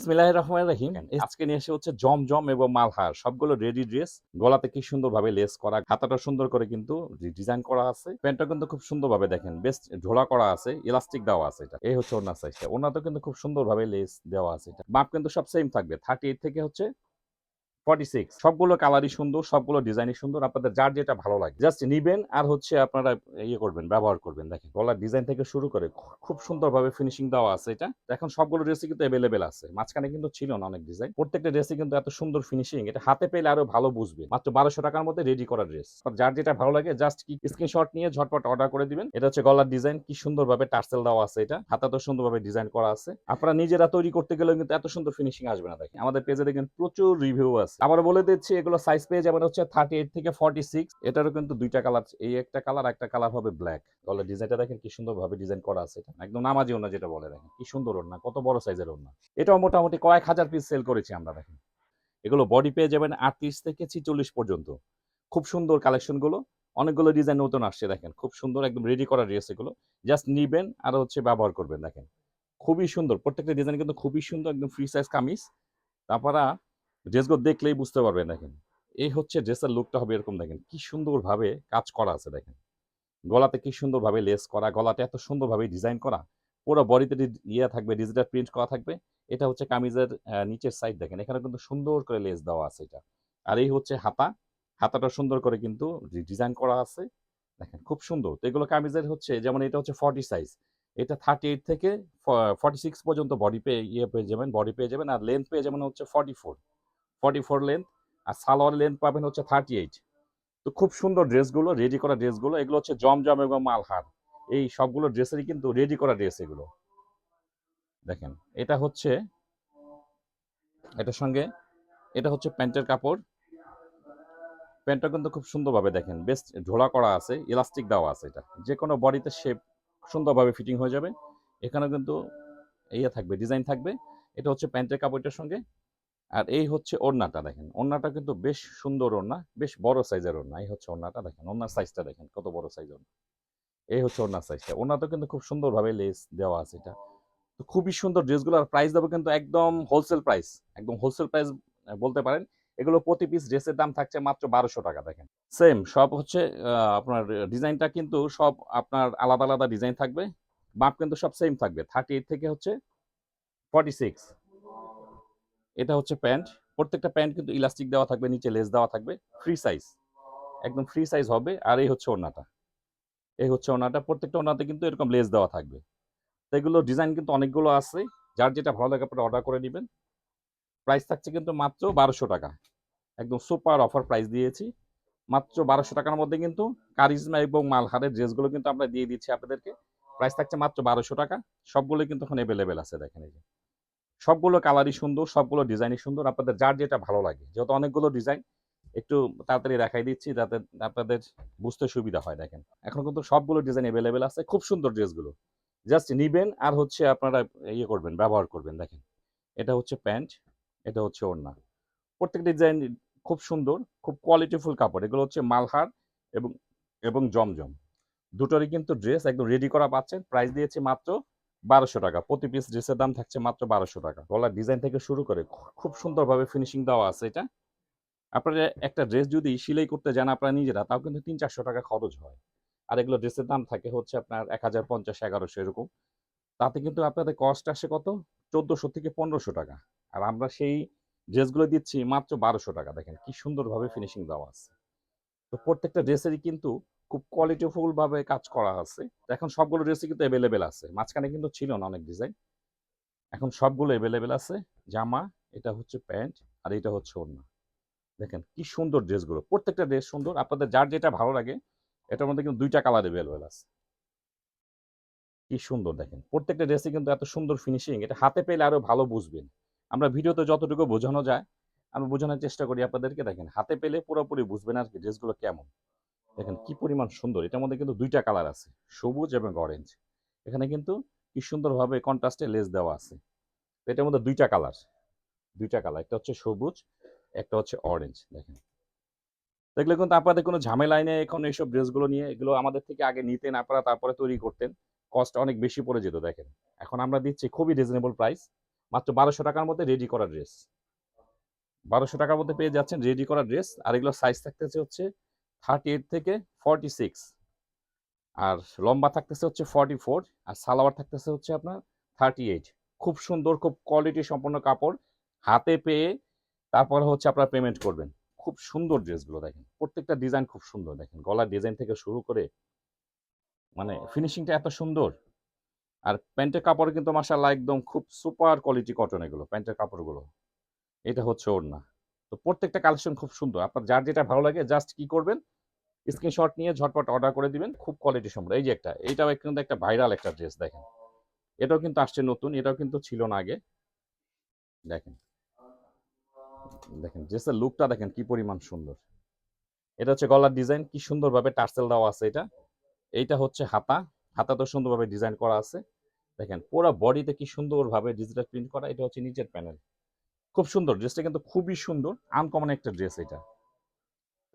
বিসমিল্লাহির রহমানির রহিম। আজকে নিয়ে এসে হচ্ছে জমজম এবং মালহার। সবগুলো রেডি ড্রেস গলাতে কি সুন্দরভাবে লেস করা হাতাটা সুন্দর করে কিন্তু ডিজাইন করা আছে। প্যান্টটা কিন্তু খুব সুন্দরভাবে দেখেন বেশ ঝোলা করা আছে ইলাস্টিক দেওয়া আছে এটা। এই হচ্ছে ওনার সাইজটা ওনাতেও কিন্তু খুব সুন্দরভাবে লেস দেওয়া আছে এটা। মাপ কিন্তু সব সেম থাকবে। থার্টি এইট থেকে হচ্ছে ফর্টি সিক্স সবগুলো কালারই সুন্দর, সবগুলো ডিজাইনই সুন্দর, আপনাদের যার যেটা ভালো লাগে। জাস্ট নিবেন আর হচ্ছে আপনারা ইয়ে করবেন, ব্যবহার করবেন। দেখেন, গলার ডিজাইন থেকে শুরু করে খুব সুন্দরভাবে ফিনিশিং দেওয়া আছে এটা। এখন সবগুলো ড্রেসই কিন্তু অ্যাভেলেবেল আছে। মাঝখানে কিন্তু ছিল না অনেক ডিজাইন প্রত্যেকটা ড্রেসই কিন্তু এত সুন্দর ফিনিশিং এটা হাতে পেলে আরও ভালো বুঝবে। মাত্র বারোশো টাকার মধ্যে রেডি করা ড্রেস যার যেটা ভালো লাগে জাস্ট কি স্ক্রিনশট নিয়ে ঝটপট অর্ডার করে দিবেন। এটা হচ্ছে গলার ডিজাইন কি সুন্দরভাবে টার্সেল দেওয়া আছে এটা। হাতা তো সুন্দরভাবে ডিজাইন করা আছে। আপনারা নিজেরা তৈরি করতে গেলেও কিন্তু এত সুন্দর ফিনিশিং আসবে না। দেখেন, আমাদের পেজে দেখেন প্রচুর রিভিউ আছে। আবার বলে দিচ্ছি, এগুলো সাইজ পেয়ে যাবেন হচ্ছে থার্টি এইট থেকে ফর্টি সিক্স এটারও কিন্তু দুইটা কালার এই একটা কালার একটা কালার হবে ব্ল্যাক গলার ডিজাইনটা দেখেন কি সুন্দরভাবে ডিজাইন করা আছে একদম নামাজি ওনা যেটা বলে দেখেন, কি সুন্দর ওনা কত বড় সাইজের ওনা এটাও মোটামুটি কয়েক হাজার পিস সেল করেছি আমরা দেখেন। এগুলো বডি পেয়ে যাবেন আটত্রিশ থেকে ছিচল্লিশ পর্যন্ত। খুব সুন্দর কালেকশনগুলো অনেকগুলো ডিজাইন নতুন আসছে দেখেন। খুব সুন্দর একদম রেডি করা ড্রেস এগুলো। জাস্ট নিবেন আর হচ্ছে ব্যবহার করবেন দেখেন। খুবই সুন্দর, প্রত্যেকটা ডিজাইন কিন্তু খুবই সুন্দর, একদম ফ্রি সাইজ কামিজ। তারপরে ড্রেসগুলো দেখলেই বুঝতে পারবেন, দেখেন। এই হচ্ছে ড্রেসের লুকটা হবে এরকম, দেখেন। কি সুন্দরভাবে কাজ করা আছে, দেখেন। গলাতে কি সুন্দরভাবে লেস করা, গলাটা এত সুন্দরভাবে ডিজাইন করা, পুরো বডিতে ইয়ে থাকবে ডিজিটাল প্রিন্ট করা থাকবে। এটা হচ্ছে কামিজের নিচের সাইড দেখেন। এখানে কিন্তু সুন্দর করে লেস দেওয়া আছে এটা। আর এই হচ্ছে হাতা। হাতাটা সুন্দর করে কিন্তু ডিজাইন করা আছে, দেখেন। খুব সুন্দর। তো এগুলো কামিজের হচ্ছে, যেমন এটা হচ্ছে ফর্টি সাইজ এটা থার্টি এইট থেকে ফর্টি সিক্স পর্যন্ত বডি পেয়ে ইয়ে পেয়ে যাবেন বডি পেয়ে যাবেন। আর লেন্থ পেয়ে যাবেন হচ্ছে forty four forty four length আর সালোয়ার লেন্থ পাবেন হচ্ছে থার্টি এইট তো খুব সুন্দর ড্রেসগুলো রেডি করা ড্রেসগুলো। এগুলো হচ্ছে জমজম এবং মালহার। এই সবগুলো ড্রেসেরই কিন্তু রেডি করা ড্রেস এগুলো। দেখেন, এটা হচ্ছে, এটার সঙ্গে, এটা হচ্ছে প্যান্টের কাপড়। প্যান্টটা কিন্তু খুব সুন্দরভাবে দেখেন, বেশ ঝোলা করা আছে ইলাস্টিক দেওয়া আছে এটা। যে কোনো বডিতে শেপ সুন্দরভাবে ফিটিং হয়ে যাবে। এখানে কিন্তু ইয়ে থাকবে ডিজাইন থাকবে। এটা হচ্ছে প্যান্টের কাপড়টার সঙ্গে। আর এই হচ্ছে ওড়নাটা দেখেন। ওড়নাটা কিন্তু বেশ সুন্দর ওড়না, বেশ বড় সাইজের ওড়না। এই হচ্ছে ওড়নাটা দেখেন, ওড়নার সাইজটা দেখেন, কত বড় সাইজ ওড়না। এই হচ্ছে ওড়নার সাইজটা। ওড়নাতে কিন্তু খুব সুন্দরভাবে লেস দেওয়া আছে এটা। তো খুবই সুন্দর ড্রেসগুলো, আর প্রাইস দেবো কিন্তু একদম হোলসেল প্রাইস একদম হোলসেল প্রাইস বলতে পারেন। এগুলো প্রতি পিস ড্রেসের দাম থাকছে মাত্র বারোশো টাকা, দেখেন। সেম সব হচ্ছে আপনার ডিজাইনটা কিন্তু সব আপনার আলাদা আলাদা ডিজাইন থাকবে। মাপ কিন্তু সব সেম থাকবে। থার্টি এইট থেকে হচ্ছে ফর্টি সিক্স এটা হচ্ছে প্যান্ট। প্রত্যেকটা প্যান্ট কিন্তু ইলাস্টিক দেওয়া থাকবে, নিচে লেস দেওয়া থাকবে। ফ্রি সাইজ একদম ফ্রি সাইজ হবে। আর এই হচ্ছে ওড়নাটা। এই হচ্ছে ওড়নাটা। প্রত্যেকটা ওড়নাতে কিন্তু এরকম লেস দেওয়া থাকবে। তো এগুলো ডিজাইন কিন্তু অনেকগুলো আছে। যার যেটা ভালো লাগে আপনারা অর্ডার করে নেবেন। প্রাইস থাকছে কিন্তু মাত্র বারোশো টাকা। একদম সুপার অফার প্রাইস দিয়েছি। মাত্র বারোশো টাকার মধ্যে কিন্তু কারিজমা এবং মালহারের ড্রেসগুলো কিন্তু আমরা দিয়ে দিচ্ছি আপনাদেরকে। প্রাইস থাকছে মাত্র বারোশো টাকা। সবগুলো কিন্তু এখন অ্যাভেলেবেল আছে, দেখেন এই যে। সবগুলো কালারই সুন্দর, সবগুলো ডিজাইনই সুন্দর। আপনাদের যার যেটা ভালো লাগে, যেহেতু অনেকগুলো ডিজাইন একটু তাড়াতাড়ি দেখাই দিচ্ছি যাতে আপনাদের বুঝতে সুবিধা হয়, দেখেন। এখন কিন্তু সবগুলো ডিজাইন অ্যাভেলেবেল আছে, খুব সুন্দর ড্রেসগুলো জাস্ট নিবেন আর হচ্ছে আপনারা ইয়ে করবেন, ব্যবহার করবেন, দেখেন। এটা হচ্ছে প্যান্ট, এটা হচ্ছে ওড়না। প্রত্যেকটা ডিজাইন খুব সুন্দর, খুব কোয়ালিটিফুল কাপড়। এগুলো হচ্ছে মালহার এবং এবং জমজম। দুটোরই কিন্তু ড্রেস একদম রেডি করা পাচ্ছেন। প্রাইস দিয়েছে মাত্র বারোশো টাকা। প্রতি পিস ড্রেসের দাম থাকছে মাত্র বারোশো টাকা। গলার ডিজাইন থেকে শুরু করে খুব সুন্দরভাবে ফিনিশিং দেওয়া আছে এটা। আপনারা একটা ড্রেস যদি সেলাই করতে যান আপনারা নিজেরা, তাও কিন্তু তিন চারশো টাকা খরচ হয়। আর এগুলো ড্রেসের দাম থাকে হচ্ছে আপনার এক হাজার পঞ্চাশ, এগারোশো এরকম। তাতে কিন্তু আপনাদের কস্ট আসে কত? চোদ্দোশো থেকে পনেরোশো টাকা। আর আমরা সেই ড্রেসগুলো দিচ্ছি মাত্র বারোশো টাকা। দেখেন কি সুন্দরভাবে ফিনিশিং দেওয়া আছে। তো প্রত্যেকটা ড্রেসেরই কিন্তু খুব কোয়ালিটিফুল ভাবে কাজ করা আছে। এখন সবগুলো ড্রেসই কিন্তু অ্যাভেলেবেল আছে। মাঝখানে কিন্তু ছিল না অনেক ডিজাইন এখন সবগুলো অ্যাভেলেবেল আছে। জামা, এটা হচ্ছে প্যান্ট আর এটা হচ্ছে ওড়না। দেখেন কি সুন্দর ড্রেসগুলো প্রত্যেকটা ড্রেস সুন্দর। আপনাদের যার যেটা ভালো লাগে, এটার মধ্যে কিন্তু দুইটা কালার অ্যাভেলেবেল আছে। কি সুন্দর দেখেন। প্রত্যেকটা ড্রেসে কিন্তু এত সুন্দর ফিনিশিং এটা হাতে পেলে আরও ভালো বুঝবেন। আমরা ভিডিওতে যতটুকু বোঝানো যায় আমি বোঝানোর চেষ্টা করি আপনাদেরকে, দেখেন, হাতে পেলে পুরোপুরি বুঝবেন আর কি, ড্রেসগুলো কেমন। দেখেন, কি পরিমাণ সুন্দর, এটার মধ্যে কিন্তু দুইটা কালার আছে, সবুজ এবং অরেঞ্জ এখানে কিন্তু কি সুন্দরভাবে কন্ট্রাস্টে লেস দেওয়া আছে। এটার মধ্যে দুইটা কালার দুইটা কালার, একটা হচ্ছে সবুজ, একটা হচ্ছে অরেঞ্জ দেখেন। দেখলে কিন্তু আপনাদের কোনো ঝামেলাই নেই, এখন এইসব ড্রেসগুলো নিয়ে, এগুলো আমাদের থেকে আগে নিতেন আপনারা, তারপরে তৈরি করতেন। কস্ট অনেক বেশি পড়ে যেত, দেখেন। এখন আমরা দিচ্ছি খুবই রিজনেবল প্রাইস মাত্র বারোশো টাকার মধ্যে রেডি করা ড্রেস বারোশো টাকার মধ্যে পেয়ে যাচ্ছেন রেডি করা ড্রেস আর এগুলোর সাইজ থাকতেছে হচ্ছে থার্টি এইট থেকে ফর্টি সিক্স আর লম্বা থাকতেছে হচ্ছে ফর্টি ফোর আর সালোয়ার থাকতেছে হচ্ছে আপনার থার্টি এইট খুব সুন্দর খুব কোয়ালিটি সম্পন্ন কাপড় হাতে পেয়ে তারপর হচ্ছে আপনারা পেমেন্ট করবেন। খুব সুন্দর ড্রেসগুলো দেখেন। প্রত্যেকটা ডিজাইন খুব সুন্দর দেখেন। গলার ডিজাইন থেকে শুরু করে মানে ফিনিশিংটা এত সুন্দর। আর প্যান্টের কাপড় কিন্তু মাসাল্লাহ একদম খুব সুপার কোয়ালিটি কটন এগুলো প্যান্টের কাপড়গুলো। এটা হচ্ছে ওড়না। তো প্রত্যেকটা কালেকশন খুব সুন্দর। আপনার যার যেটা ভালো লাগে জাস্ট কি করবেন? স্ক্রিনশট নিয়ে ঝটপট অর্ডার করে দিবেন। খুব কোয়ালিটি সম্পন্ন। এই যে একটা এইটাও কিন্তু একটা ভাইরাল একটা ড্রেস দেখেন। এটাও কিন্তু আসছে নতুন, এটাও কিন্তু ছিল না আগে। দেখেন। দেখেন ড্রেসের লুকটা দেখেন কি পরিমাণ সুন্দর। এটা হচ্ছে গলার ডিজাইন কি সুন্দরভাবে টার্সেল দেওয়া আছে এটা। এইটা হচ্ছে হাতা। হাতা তো সুন্দরভাবে ডিজাইন করা আছে। দেখেন, পুরো বডিতে কি সুন্দরভাবে ডিজিটাল প্রিন্ট করা, এটা হচ্ছে নিচের প্যানেল খুব সুন্দর ড্রেসটা কিন্তু খুবই সুন্দর আনকমন একটা ড্রেস এটা।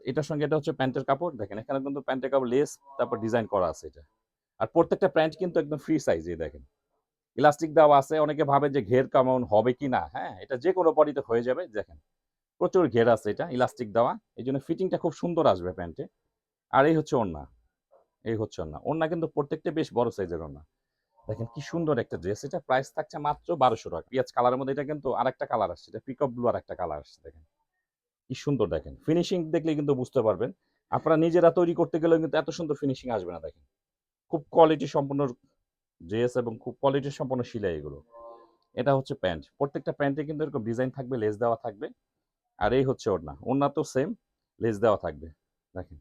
এটার সঙ্গে এটা হচ্ছে প্যান্টের কাপড়, দেখেন এখানে কিন্তু প্যান্টের কাপড় লেস তারপর ডিজাইন করা আছে এটা। আর প্রত্যেকটা প্যান্ট কিন্তু একদম ফ্রি সাইজ এই দেখেন। ইলাস্টিক দেওয়া আছে, অনেকে ভাবে যে ঘের কেমন হবে কি না হ্যাঁ এটা যে কোনো বডিতে হয়ে যাবে, দেখেন। প্রচুর ঘের আছে এটা ইলাস্টিক দেওয়া, এই জন্য ফিটিংটা খুব সুন্দর আসবে প্যান্টে। আর এই হচ্ছে ওড়না, এই হচ্ছে ওড়না। ওড়না কিন্তু প্রত্যেকটা বেশ বড় সাইজের ওড়না। দেখেন কি সুন্দর একটা ড্রেস এটা প্রাইস থাকছে মাত্র বারোশো টাকা। পিঁয়াজ কালারের মধ্যে এটা কিন্তু আরেকটা কালার আসছে। এটা পিকআপ ব্লু আর একটা কালার আসছে, দেখেন। কি সুন্দর, দেখেন। ফিনিশিং দেখলে কিন্তু বুঝতে পারবেন। আপনারা নিজেরা তৈরি করতে গেলেও কিন্তু এত সুন্দর ফিনিশিং আসবে না, দেখেন। খুব কোয়ালিটি সম্পন্ন ড্রেস এবং খুব কোয়ালিটি সম্পন্ন সিলাই এগুলো। এটা হচ্ছে প্যান্ট। প্রত্যেকটা প্যান্টে কিন্তু এরকম ডিজাইন থাকবে লেস দেওয়া থাকবে। আর এই হচ্ছে ওড়না। ওড়না তো সেম লেস দেওয়া থাকবে। দেখেন।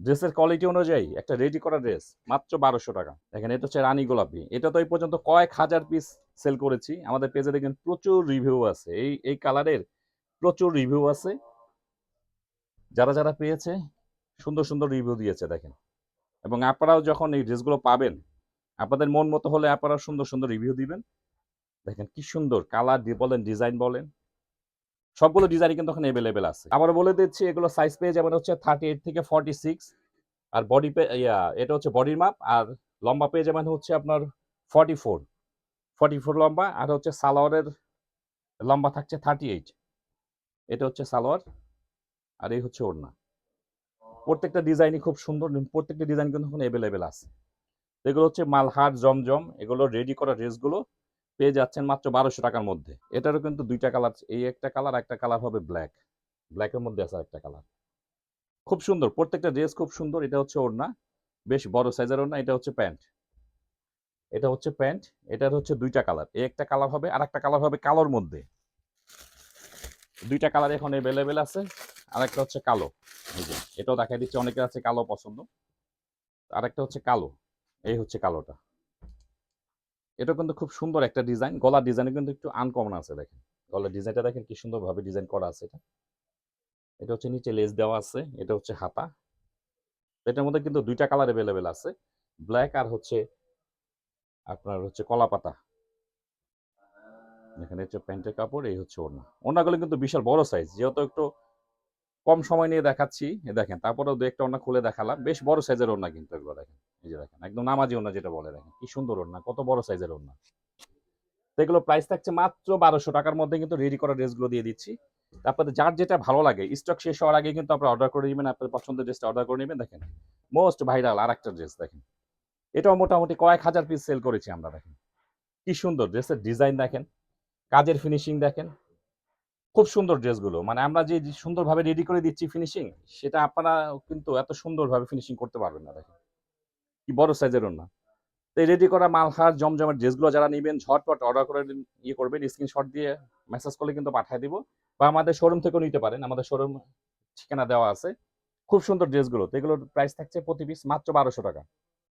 ড্রেসের কোয়ালিটি অনুযায়ী একটা রেডি করা ড্রেস মাত্র বারোশো টাকা। দেখেন, এটা হচ্ছে রানী গোলাপি। এটা তো এই পর্যন্ত কয়েক হাজার পিস সেল করেছি। আমাদের পেজে দেখেন প্রচুর রিভিউ আছে। এই এই কালারের প্রচুর রিভিউ আছে। যারা যারা পেয়েছে, সুন্দর সুন্দর রিভিউ দিয়েছে, দেখেন। এবং আপনারাও যখন এই ড্রেসগুলো পাবেন, আপনাদের মন মতো হলে আপনারা সুন্দর সুন্দর রিভিউ দিবেন। দেখেন কি সুন্দর কালার বলেন ডিজাইন বলেন। সবগুলো ডিজাইন কিন্তু ওখানে অ্যাভেলেবেল আছে। আবার বলে দিচ্ছি, এগুলো সাইজ পেয়ে যাবেন হচ্ছে থার্টি এইট থেকে ফর্টি সিক্স আর বডি পে ইয়া, এটা হচ্ছে বডির মাপ আর লম্বা পেয়ে যাবেন হচ্ছে আপনার ফর্টি ফোর ফর্টি ফোর লম্বা, আর হচ্ছে সালোয়ারের লম্বা থাকছে থার্টি এইট এটা হচ্ছে সালোয়ার, আর এই হচ্ছে ওড়না। প্রত্যেকটা ডিজাইনই খুব সুন্দর প্রত্যেকটা ডিজাইন কিন্তু ওখানে অ্যাভেলেবেল আছে। এগুলো হচ্ছে মালহার জমজম, এগুলো রেডি করা ড্রেসগুলো পেয়ে যাচ্ছেন মাত্র বারোশো টাকার মধ্যে। এটারও কিন্তু দুইটা কালার এই একটা কালার একটা কালার হবে ব্ল্যাক ব্ল্যাকের মধ্যে আছে একটা কালার খুব সুন্দর, প্রত্যেকটা ড্রেস খুব সুন্দর, এটা হচ্ছে ওড়না। বেশ বড় সাইজের ওড়না, এটা হচ্ছে প্যান্ট। এটা হচ্ছে প্যান্ট, এটার হচ্ছে দুইটা কালার এই একটা কালার হবে আর একটা কালার হবে কালোর মধ্যে। দুইটা কালার এখন অ্যাভেলেবেল আছে আর একটা হচ্ছে কালো। এটাও দেখা দিচ্ছে, অনেকের আছে কালো পছন্দ। আর একটা হচ্ছে কালো, এই হচ্ছে কালোটা। এটা কিন্তু খুব সুন্দর একটা ডিজাইন। গলার ডিজাইন কিন্তু একটু আনকমন আছে দেখেন। গলার ডিজাইনটা দেখেন কি সুন্দরভাবে ডিজাইন করা আছে এটা। এটা হচ্ছে নিচে লেস দেওয়া আছে, এটা হচ্ছে হাতা। এটার মধ্যে কিন্তু দুইটা কালার অ্যাভেলেবেল আছে। ব্ল্যাক আর হচ্ছে আপনার হচ্ছে কলা পাতা। এখানে হচ্ছে প্যান্টের কাপড়, এই হচ্ছে ওড়না। ওড়নাগুলো কিন্তু বিশাল বড় সাইজ যেহেতু একটু কম সময় নিয়ে দেখাচ্ছি। দেখেন, তারপরেও দু একটা ওড়না খুলে দেখালাম। বেশ বড় সাইজের ওড়না কিন্তু এগুলো দেখেন। এই যে দেখেন, একদম নামাজি ওড়না যেটা বলে, দেখেন, কি সুন্দর ওড়না, কত বড় সাইজের এগুলো প্রাইস থাকছে মাত্র বারোশো টাকার মধ্যে কিন্তু রেডি করা ড্রেসগুলো দিয়ে দিচ্ছি। যার যেটা ভালো লাগে স্টক শেষ হওয়ার আগে কিন্তু আপনারা অর্ডার করে নেবেন পছন্দের ড্রেসটা অর্ডার করে নেবেন, দেখেন মোস্ট ভাইরাল আর একটা ড্রেস দেখেন। এটাও মোটামুটি কয়েক হাজার পিস সেল করেছি আমরা, দেখেন। কি সুন্দর ড্রেসের ডিজাইন দেখেন। কাজের ফিনিশিং দেখেন। খুব সুন্দর ড্রেসগুলো মানে আমরা যে সুন্দরভাবে রেডি করে দিচ্ছি ফিনিশিং সেটা আপনারা কিন্তু এত সুন্দরভাবে ফিনিশিং করতে পারবেন না, দেখেন। কি বড় সাইজেরও না তো এই রেডি করা মালহার জমজমের ড্রেসগুলো যারা নেবেন, ঝটপট অর্ডার করে ইয়ে করবেন স্ক্রিনশট দিয়ে মেসেজ করলে কিন্তু পাঠিয়ে দিব। বা আমাদের শোরুম থেকেও নিতে পারেন, আমাদের শোরুম ঠিকানা দেওয়া আছে। খুব সুন্দর ড্রেসগুলো তো এগুলোর প্রাইস থাকছে প্রতি পিস মাত্র বারোশো টাকা।